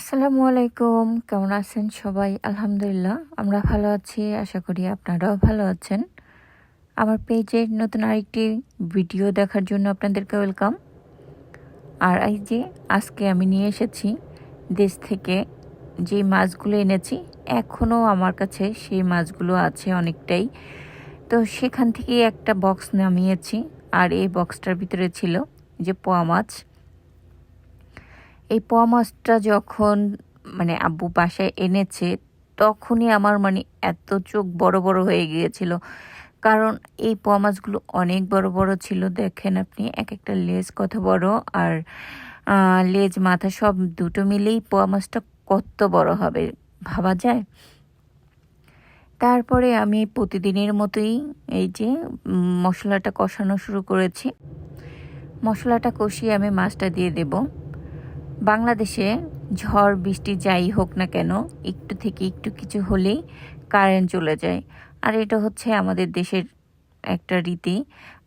আসসালামু আলাইকুম। কেমন আছেন সবাই? আলহামদুলিল্লাহ, আমরা ভালো আছি, আশা করি আপনারাও ভালো আছেন। আমার পেজের নতুন আরেকটি ভিডিও দেখার জন্য আপনাদেরকে ওয়েলকাম। আর এই যে আজকে আমি নিয়ে এসেছি দেশ থেকে যে মাছগুলো এনেছি এখনও আমার কাছে সেই মাছগুলো আছে অনেকটাই। তো সেখান থেকে একটা বক্স নামিয়েছি, আর এই বক্সটার ভিতরে ছিল যে পোয়া মাছ। এই পোয়া মাছটা যখন মানে আব্বু বাসায় এনেছে, তখনই আমার মানে এত চোখ বড় বড় হয়ে গিয়েছিল। কারণ এই পোয়া মাছগুলো অনেক বড় বড় ছিল, দেখেন আপনি, এক একটা লেজ কত বড় আর লেজ, মাথা সব দুটো মিলেই পোয়া মাছটা কত বড় হবে, ভাবা যায়? তারপরে আমি প্রতিদিনের মতোই এই যে, মশলাটা কষানো শুরু করেছি। মশলাটা কষিয়ে আমি মাছটা দিয়ে দেবো। বাংলাদেশে ঝড়, বৃষ্টি যাই হোক না কেন, একটু থেকে একটু কিছু হলেই কারেন্ট চলে যায়। আর এটা হচ্ছে আমাদের দেশের একটা রীতি।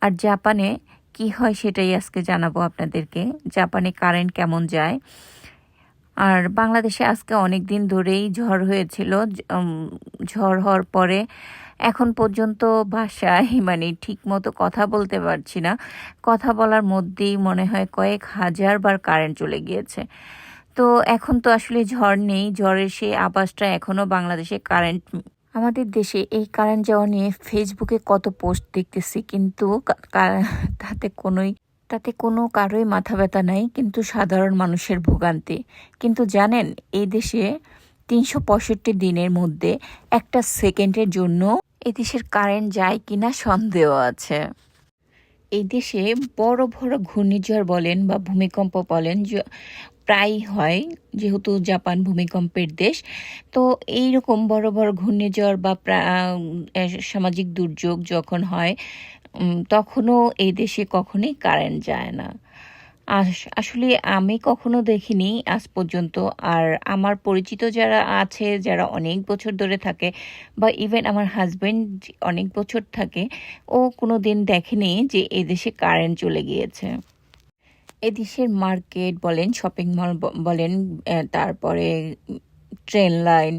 আর জাপানে কি হয় সেটাই আজকে জানাব আপনাদেরকে। জাপানে কারেন্ট কেমন যায়? আর বাংলাদেশে আজকে অনেক দিন ধরেই ঝড় হয়েছিল ঝড় হওয়ার পরে এখন পর্যন্ত ভাষায় মানে ঠিক মতো কথা বলতে পারছি না। কথা বলার মধ্যেই মনে হয় কয়েক হাজার বার কারেন্ট চলে গিয়েছে। তো এখন তো আসলে ঝড় নেই, ঝড়ের সেই আবাসটা এখনও বাংলাদেশে কারেন্ট আমাদের দেশে এই কারেন্ট যাওয়া নিয়ে ফেসবুকে কত পোস্ট দেখতেছি, কিন্তু তাতে কোনোই তাতে কোনো কারোই মাথা ব্যথা নাই, কিন্তু সাধারণ মানুষের ভোগান্তি। কিন্তু জানেন, এই দেশে তিনশো পঁয়ষট্টি দিনের মধ্যে একটা সেকেন্ডের জন্য এদেশের কারেন্ট যায় কিনা সন্দেহ আছে। এই দেশে বড় বড় ঘূর্ণিঝড় বলেন বা ভূমিকম্প বলেন প্রায় হয়, যেহেতু জাপান ভূমিকম্পের দেশ। তো এই রকম বড় বড় ঘূর্ণিঝড় বা সামাজিক দুর্যোগ যখন হয় তখনও এই দেশে কখনোই কারেন্ট যায় না। আসলে আমি কখনো দেখিনি, আজ পর্যন্ত। আর আমার পরিচিত যারা আছে, যারা অনেক বছর ধরে থাকে, বা ইভেন আমার হাজব্যান্ড অনেক বছর থাকে, ও কোনো দিন দেখেনি যে এদেশে কারেন্ট চলে গিয়েছে। এদেশের মার্কেট বলেন শপিং মল বলেন তারপরে ট্রেন লাইন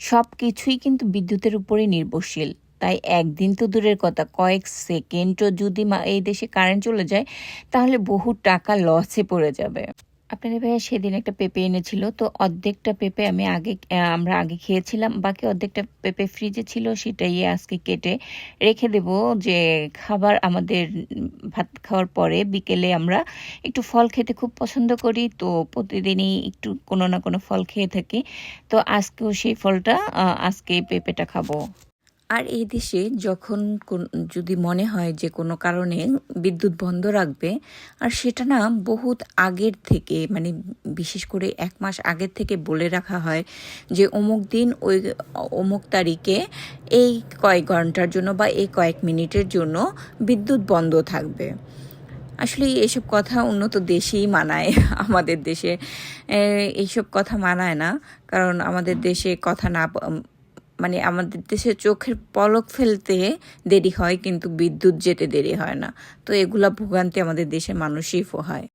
সব কিছুই কিন্তু বিদ্যুতের উপরে নির্ভরশীল। তাই একদিন তো দূরের কথা, কয়েক সেকেন্ডও যদি এই দেশে কারেন্ট চলে যায়, তাহলে বহু টাকা লসে পড়ে যাবে। আপনাদের ভাইয়া সেদিন একটা পেঁপে এনেছিল, তো অর্ধেকটা পেঁপে আমি আগে আমরা আগে খেয়েছিলাম, বাকি অর্ধেকটা পেঁপে ফ্রিজে ছিল, সেটাই আজকে কেটে রেখে দেব যে খাবার আমাদের ভাত খাওয়ার পরে বিকেলে আমরা একটু ফল খেতে খুব পছন্দ করি, তো প্রতিদিনই একটু কোনো না কোনো ফল খেয়ে থাকি। তো আজকেও সেই ফলটা আজকে পেঁপেটা খাব। আর এই দেশে যখন যদি মনে হয় যে কোনো কারণে বিদ্যুৎ বন্ধ রাখবে, আর সেটা না বহুত আগের থেকে মানে বিশেষ করে এক মাস আগের থেকে বলে রাখা হয় যে অমুক দিন ওই, অমুক তারিখে এই কয়েক ঘণ্টার জন্য বা এই কয়েক মিনিটের জন্য বিদ্যুৎ বন্ধ থাকবে। আসলে এইসব কথা উন্নত দেশেই মানায়, আমাদের দেশে। এইসব কথা মানায় না, কারণ আমাদের দেশে কথা না মানে আমাদের দেশে চোখের পলক ফেলতে দেরি হয়, কিন্তু বিদ্যুৎ যেতে দেরি হয় না। তো এগুলা ভোগান্তি আমাদের দেশের মানুষই হয়